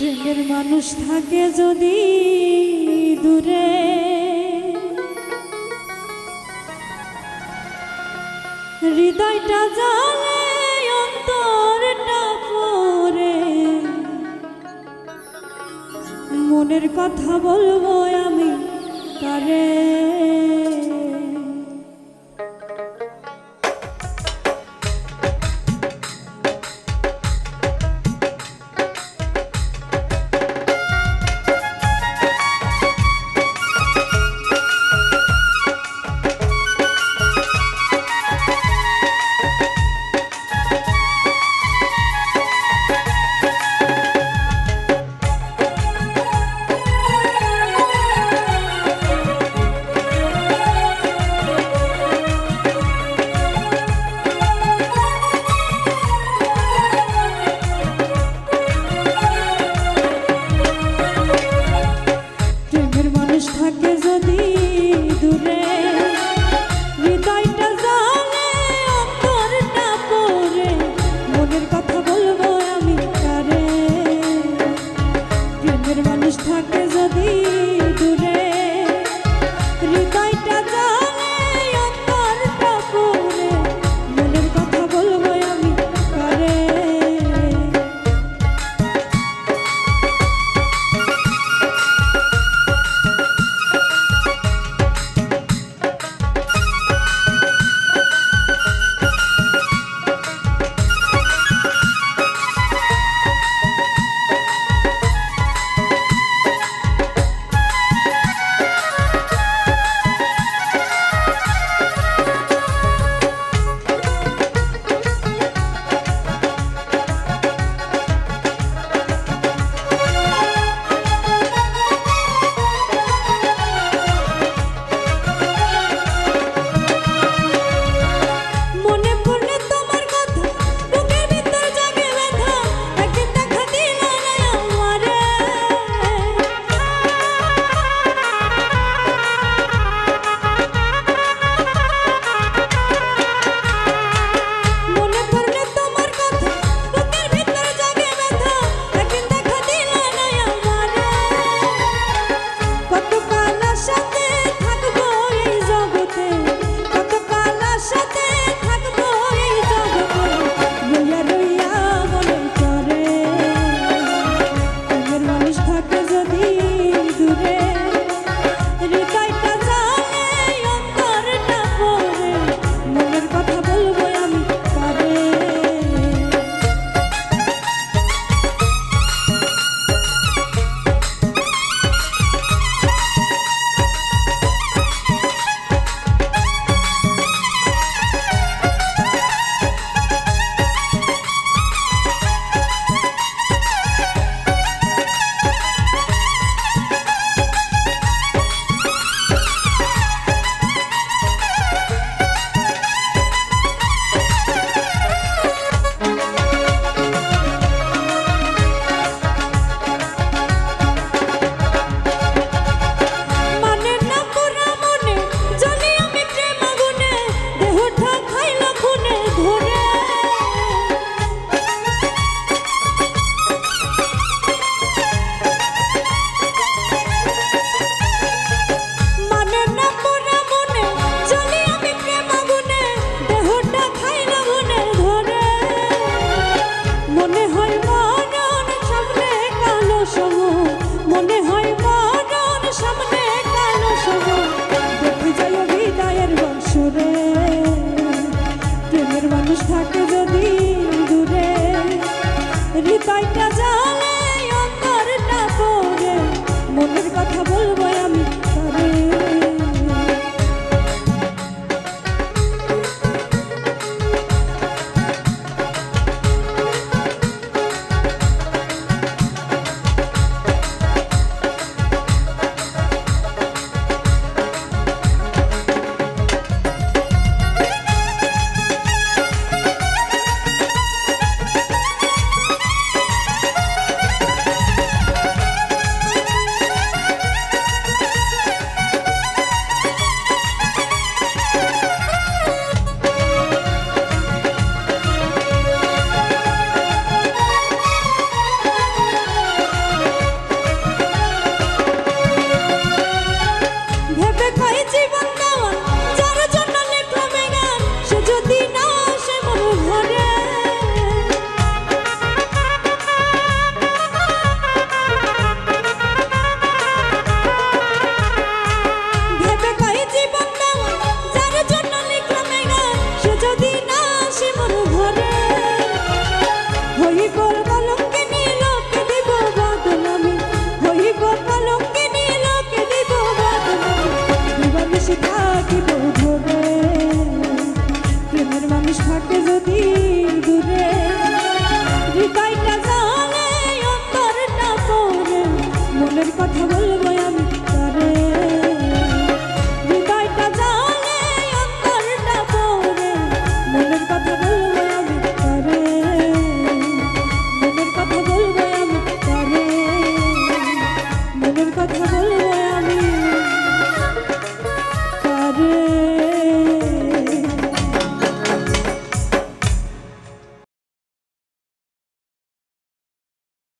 প্রেমের মানুষ থাকে যদি দূরে। হৃদয়টা জানে অন্তরটা পরে মনের কথা বলব আমি Hashtag থাকে যদি দূরে